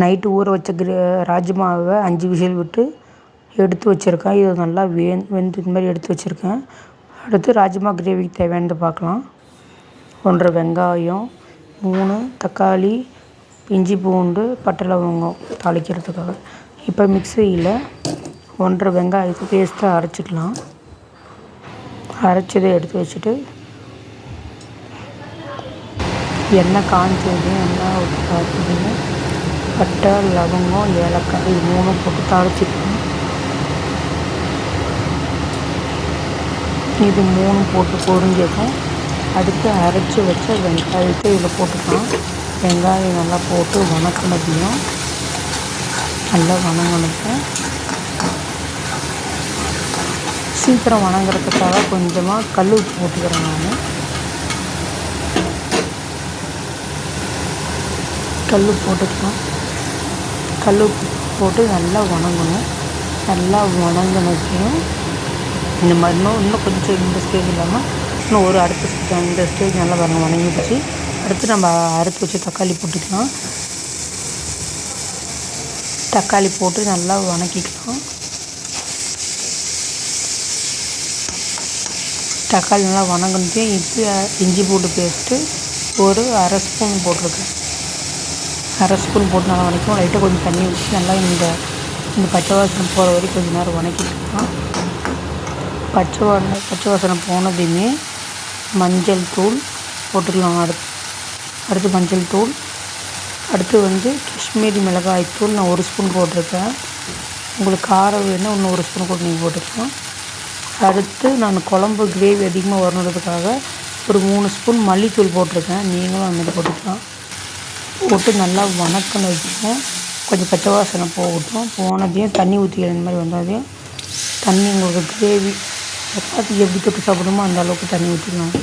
Night ஊற வச்ச grey ராஜ்மாவை அஞ்சு விசில் விட்டு எடுத்து வச்சுருக்கேன். இது நல்லா வே வெந்து இந்த மாதிரி எடுத்து வச்சுருக்கேன். அடுத்து ராஜ்மா கிரேவிக்கு தேவையானது பார்க்கலாம். ஒன்றரை வெங்காயம் மூணு தக்காளி இஞ்சி பூண்டு பட்டை லவங்கம் தாளிக்கிறதுக்காக. இப்போ மிக்சியில் ஒன்றரை வெங்காயத்தை பேஸ்ட்டாக அரைச்சிக்கலாம். அரைச்சதை எடுத்து வச்சுட்டு எண்ணெய் காஞ்சது எண்ணெய் ஊற்றி பட்டை லவங்கம் ஏலக்காய் இது மூணும் போட்டு தாளிச்சிக்கணும் இது மூணும் போட்டு பொறிஞ்சதும் அடுத்து அரைச்சி வச்ச வெங்காயத்தை இதில் போட்டுக்கலாம். வெங்காயம் நல்லா போட்டு வணக்கினதையும் நல்லா வணங்கணும் சீக்கிரம் வணங்குறதுக்காக கொஞ்சமாக கல் உப்பு போட்டுக்கிறேன் நான். கல் போட்டுக்கலாம். கல் போட்டு நல்லா வணங்கணும். நல்லா வணங்கினதையும் இந்த மாதிரி இன்னும் இன்னும் கொஞ்சம் இந்த ஸ்டேஜ் இல்லாமல் இன்னும் ஒரு அடுத்த இந்த ஸ்டேஜ் நல்லா பாருங்கள் வணங்கிடுச்சு. அடுத்து நம்ம அரைச்சி வச்சு தக்காளி போட்டுக்கலாம். தக்காளி போட்டு நல்லா வணக்கிக்கலாம். தக்காளி நல்லா வணங்கினது இஞ்சி இஞ்சி பூண்டு பேஸ்ட்டு ஒரு அரை ஸ்பூன் போட்டிருக்கேன். அரை ஸ்பூன் போட்டு நல்லா வணக்கும் லைட்டாக கொஞ்சம் தண்ணி ஊற்றி நல்லா இந்த இந்த பச்சை வாசனை போகிற வரைக்கும் கொஞ்சம் நேரம் வணக்கிட்டுருக்கோம் பச்சை வாசனை பச்சை வாசனை போனதையுமே மஞ்சள் தூள் போட்டுக்கலாம் அடுத்து. அடுத்து மஞ்சள் தூள். அடுத்து வந்து காஷ்மீரி மிளகாய் தூள் நான் ஒரு ஸ்பூன் போட்டிருக்கேன். உங்களுக்கு காரம் வேணும் இன்னும் ஒரு ஸ்பூன் கூட நீங்கள் போட்டுக்கலாம். அடுத்து நான் குழம்பு கிரேவி அதிகமாக வரணுன்றதுக்காக ஒரு மூணு ஸ்பூன் மல்லித்தூள் போட்டிருக்கேன். நீங்களும் அந்த போட்டுக்கலாம். போட்டு நல்லா வணக்கினதையும் கொஞ்சம் பச்சை வாசனை போகட்டும். போனதையும் தண்ணி ஊற்றிக்கிற மாதிரி வந்ததையும் தண்ணி உங்களுக்கு கிரேவி சப்பாத்தி எப்படி தொட்டு சாப்பிடுமோ அந்த அளவுக்கு தண்ணி ஊற்றிக்கணும்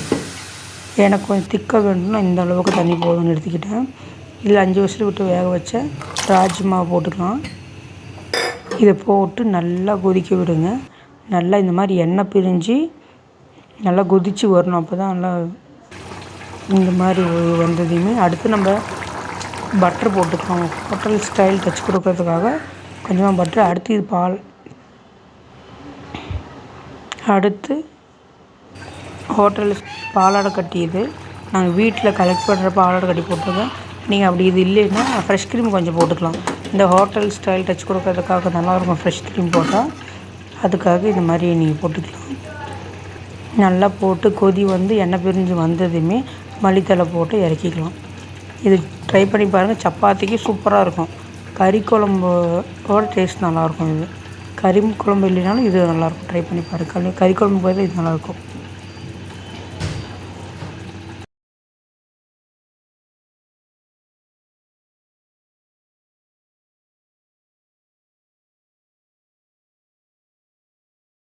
எனக்கு கொஞ்சம் திக்காக வேணும்னா இந்த அளவுக்கு தண்ணி போதும்னு எடுத்துக்கிட்டேன். இல்லை அஞ்சு வருஷத்துக்கு விட்டு வேக வச்ச ராஜ்மா போட்டுக்கலாம். இதை போட்டு நல்லா கொதிக்க விடுங்க. நல்லா இந்த மாதிரி எண்ணெய் பிரிஞ்சு நல்லா கொதித்து வரணும். அப்போ தான் நல்லா இந்த மாதிரி வந்ததையுமே அடுத்து நம்ம பட்டர் போட்டுக்கலாம் ஹோட்டல் ஸ்டைல் டச் கொடுக்கறதுக்காக கொஞ்சமாக பட்டர் அடுத்து இது பால். அடுத்து ஹோட்டல் பாலாடை கட்டி இது. நாங்கள் வீட்டில் கலெக்ட் பண்ணுற பாலாடை கட்டி போட்டிருக்கேன் நீங்கள் அப்படி இது இல்லைன்னா ஃப்ரெஷ் க்ரீம் கொஞ்சம் போட்டுக்கலாம். இந்த ஹோட்டல் ஸ்டைல் டச் கொடுக்கறதுக்காக நல்லாயிருக்கும் ஃப்ரெஷ் க்ரீம் போட்டால் அதுக்காக இந்த மாதிரி நீங்கள் போட்டுக்கலாம். நல்லா போட்டு கொதி வந்து எண்ணெய் பிரிஞ்சு வந்ததுமே மல்லித்தலை போட்டு இறக்கிக்கலாம். இது ட்ரை பண்ணி பாருங்கள் சப்பாத்திக்கு சூப்பராக இருக்கும். கறி குழம்போட டேஸ்ட் நல்லாயிருக்கும் இது. கறி குழம்பு இல்லைனாலும் இது நல்லாயிருக்கும் ட்ரை பண்ணி பாருங்கள் கறி குழம்பு போய் இது நல்லாயிருக்கும்